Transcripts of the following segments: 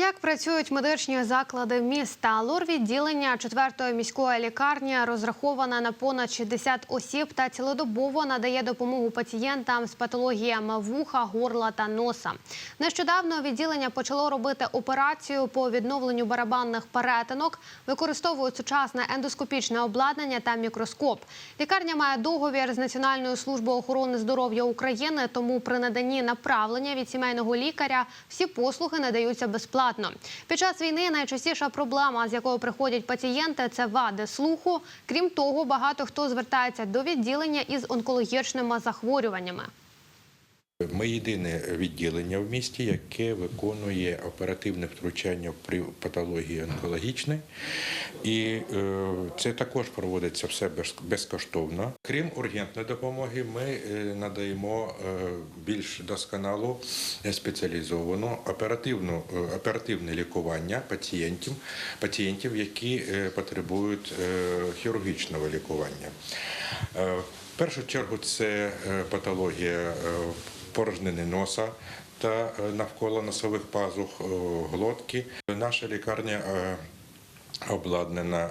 Як працюють медичні заклади міста? Лор-відділення 4-ї міської лікарні розраховане на понад 60 осіб та цілодобово надає допомогу пацієнтам з патологіями вуха, горла та носа. Нещодавно відділення почало робити операцію по відновленню барабанних перетинок, використовують сучасне ендоскопічне обладнання та мікроскоп. Лікарня має договір з Національною службою охорони здоров'я України, тому при наданні направлення від сімейного лікаря всі послуги надаються безплатно. Під час війни найчастіша проблема, з якою приходять пацієнти, це вади слуху. Крім того, багато хто звертається до відділення із онкологічними захворюваннями. Ми єдине відділення в місті, яке виконує оперативне втручання при патології онкологічній, і е, це також проводиться все без- безкоштовно. Крім ургентної допомоги, ми е, надаємо е, більш досконалу спеціалізовану оперативну оперативне лікування пацієнтів, пацієнтів, які потребують хірургічного лікування. Першу чергу це е, патологія е, порожнини носа та е, навколо носових пазух, глотки. Наша лікарня обладнана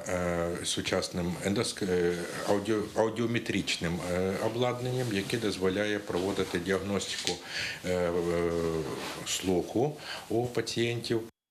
сучасним ендоск... аудіо... аудіометричним обладнанням, яке дозволяє проводити діагностику слуху у пацієнтів.